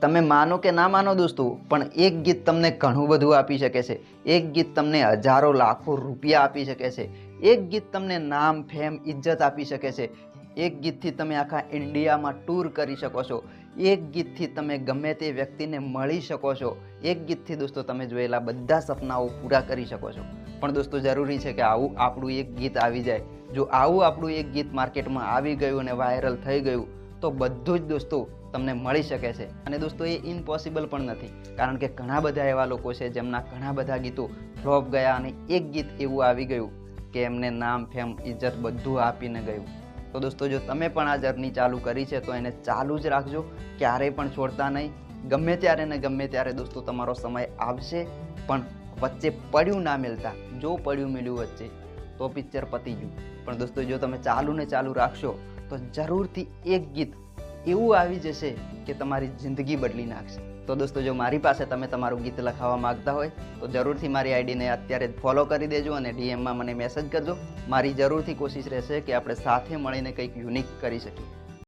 તમે માનો કે ના માનો દોસ્તો, પણ એક ગીત તમને ઘણું બધું આપી શકે છે. એક ગીત તમને હજારો, લાખો રૂપિયા આપી શકે છે. એક ગીત તમને નામ, ફેમ, ઇજ્જત આપી શકે છે. એક ગીતથી તમે આખા ઇન્ડિયામાં ટૂર કરી શકો છો. એક ગીતથી તમે ગમે તે વ્યક્તિને મળી શકો છો. એક ગીતથી દોસ્તો તમે જોયેલા બધા સપનાઓ પૂરા કરી શકો છો. પણ દોસ્તો જરૂરી છે કે આવું આપણું એક ગીત આવી જાય. જો આવું આપણું એક ગીત માર્કેટમાં આવી ગયું અને વાયરલ થઈ ગયું તો બધું જ દોસ્તો તમને મળી શકે છે. અને દોસ્તો એ ઇમ્પોસિબલ પણ નથી. કારણ કે ઘણા બધા એવા લોકો છે જેમના ઘણા બધા ગીતો ફ્લોપ ગયા અને એક ગીત એવું આવી ગયું કે એમને નામ, ફેમ, ઇજ્જત બધું આપીને ગયું. તો દોસ્તો જો તમે પણ આ જર્ની ચાલુ કરી છે તો એને ચાલુ જ રાખજો. ક્યારેય પણ છોડતા નહીં. ગમે ત્યારે ને ગમે ત્યારે દોસ્તો તમારો સમય આવશે. પણ વચ્ચે પડ્યું ના મિલતા, જો પડ્યું મળ્યું વચ્ચે તો પિક્ચર પતી ગયું પણ દોસ્તો, જો તમે ચાલુ ને ચાલુ રાખશો, તો જરૂરથી એક ગીત એવું આવી જશે કે તમારી જિંદગી બદલી નાખશે. તો દોસ્તો, જો મારી પાસે તમે તમારું ગીત લખાવવા માંગતા હોય, તો જરૂરથી મારી આઈડીને અત્યારે ફોલો કરી દેજો અને ડીએમમાં મને મેસેજ કરજો. મારી જરૂરથી કોશિશ રહેશે કે આપણે સાથે મળીને કંઈક યુનિક કરી શકીએ.